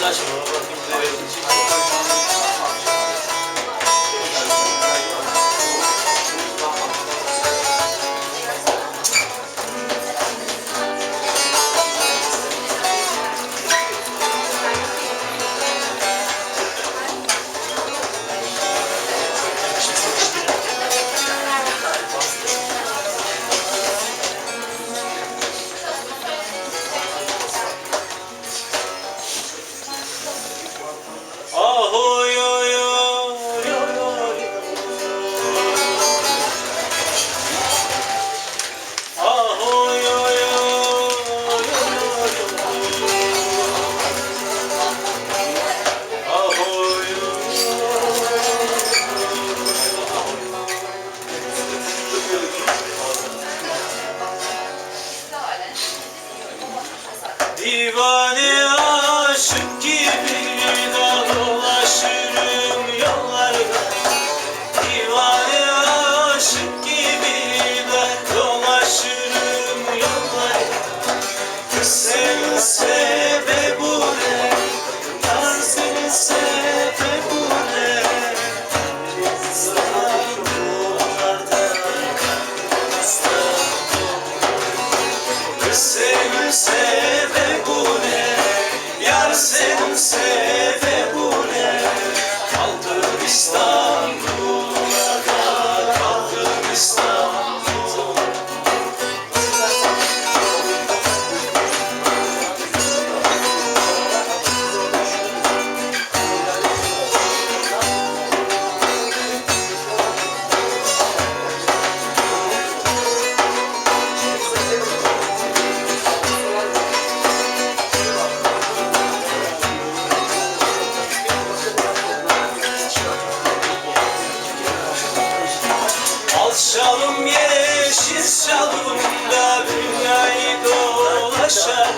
자식 먹어봤는데 Divane Senin sebebi ne? Yar senin şalım yeşil şalımda dünyayı dolaşalım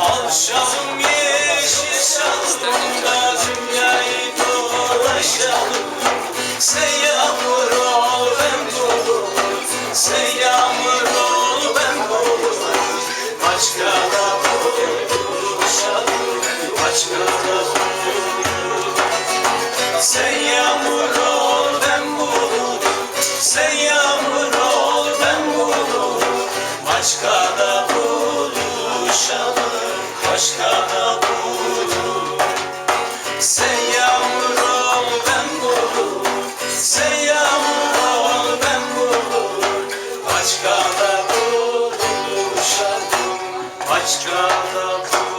Al şalım yeşil şalımda dünyayı dolaşalım Sen yağmur ol ben bulut Sen yağmur Başka da buluşalım, başka da bulur. Sen yağmur ol, ben bulur. Sen yağmur ol, ben bulur. Başka da buluşalım, başka da bulur.